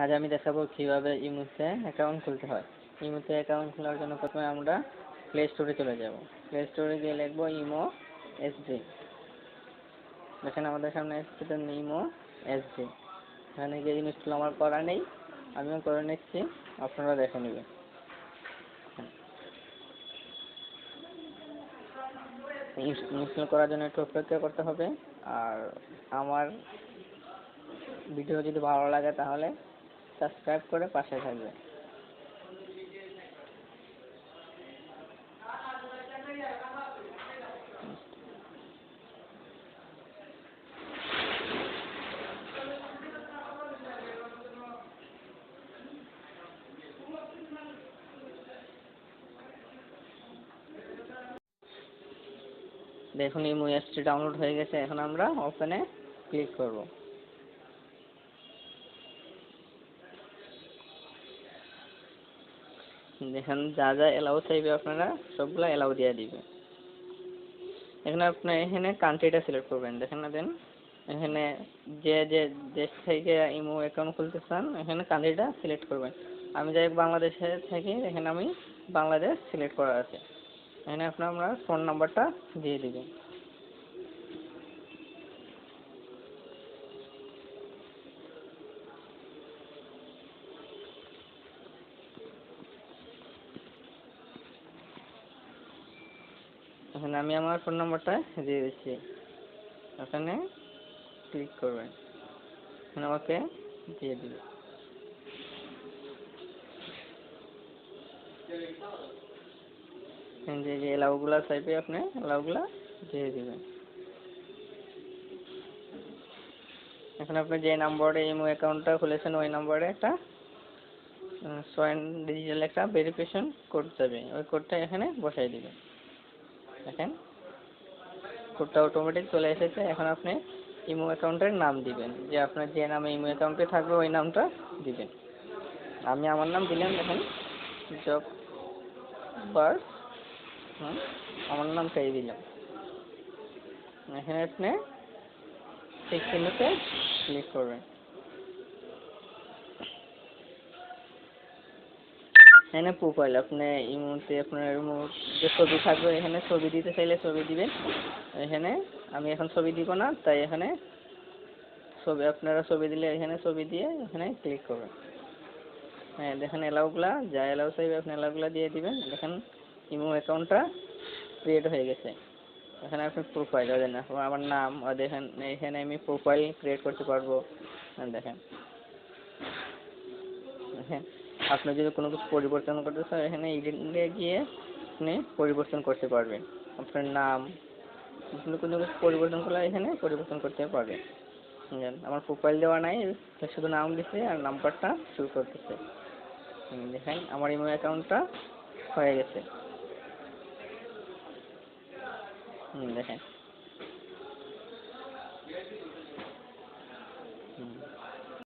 আজ আমি দেখাবো কীভাবে ইমোতে অ্যাকাউন্ট খুলতে হয়। ইমোতে অ্যাকাউন্ট খোলার জন্য প্রথমে আমরা প্লে স্টোরে চলে যাব। প্লে স্টোরে গিয়ে লিখব ইমো এসডি দেখেন আমাদের সামনে এসছে ইমো এসডি এখানে গিয়ে ইনস্টল আমার করা নেই। আমিও করে নিচ্ছি। আপনারা দেখে নেবেন। ইনস্টল করার জন্য একটু অপেক্ষা করতে হবে। আর আমার ভিডিও যদি ভালো লাগে তাহলে সাবস্ক্রাইব করে পাশে থাকবে। দেখুন, এই মুভিসটি ডাউনলোড হয়ে গেছে। এখন আমরা ওপেনে ক্লিক করব। দেখেন যা যা এলাও চাইবে আপনারা, সবগুলা এলাও দিয়ে দিবে। এখানে আপনি এখানে কান্ট্রিটা সিলেক্ট করবেন। দেখেন না দেন, এখানে যে যে দেশ থেকে ইমো অ্যাকাউন্ট খুলতে চান, এখানে কান্ট্রিটা সিলেক্ট করবেন। আমি যাই বাংলাদেশে থাকি, এখানে আমি বাংলাদেশ সিলেক্ট করা আছে। এখানে আপনার ফোন নাম্বারটা দিয়ে দিবেন। এখানে আমি আমার ফোন নাম্বারটা দিয়ে দিচ্ছি। ওখানে ক্লিক করবেন। এখানে আমাকে দিয়ে দিবে। যে যে এলাউগুলা চাইবে আপনি এলাউগুলা দিয়ে দিবেন। এখন আপনি যে নাম্বারে ইমো অ্যাকাউন্টটা খুলেছেন, ওই নাম্বারে একটা সয়েন ডিজিটাল একটা ভেরিফিকেশন কোড যাবে। ওই কোডটা এখানে বসাই দিবেন। দেখেন। কোডটা অটোমেটিক চলে এসেছে। এখন আপনি ইমো অ্যাকাউন্টের নাম দিবেন। যে আপনার যে নামে ইমো অ্যাকাউন্টে থাকবে, ওই নামটা দিবেন। আমি আমার নাম দিলাম, দেখেন। জব বার্স হুম, আমার নামটাই দিলাম। এখানে আপনি ঠিক ক্লিক করবেন। এখানে প্রোফাইল আপনি এই মুহূর্তে আপনার যে ছবি থাকবে, এখানে ছবি দিতে চাইলে ছবি দিবেন। এখানে আমি এখন ছবি দিব না, তাই এখানে ছবি, আপনারা ছবি দিলে এখানে ছবি দিয়ে এখানে ক্লিক করবেন। হ্যাঁ দেখেন এলাউগুলা যা এলাউ চাইবে আপনি এলাউগুলা দিয়ে দিবেন। দেখেন ইমো অ্যাকাউন্টটা ক্রিয়েট হয়ে গেছে। এখানে আপনি প্রোফাইল দেন আমার নাম দেখেন, এখানে আমি প্রোফাইল ক্রিয়েট করতে পারব। দেখেন। হ্যাঁ আপনি যদি কোনো কিছু পরিবর্তন করতে চান, এখানে এডিটে গিয়ে আপনি পরিবর্তন করতে পারবেন। আপনার নাম, আপনি কোনো কিছু পরিবর্তন করলে এখানে পরিবর্তন করতে পারবেন। আমার প্রোফাইল দেওয়া নাই শুধু নাম দিছে আর নাম্বারটা শুরু করতেছে। দেখেন, আমার ইমো অ্যাকাউন্টটা হয়ে গেছে। দেখেন।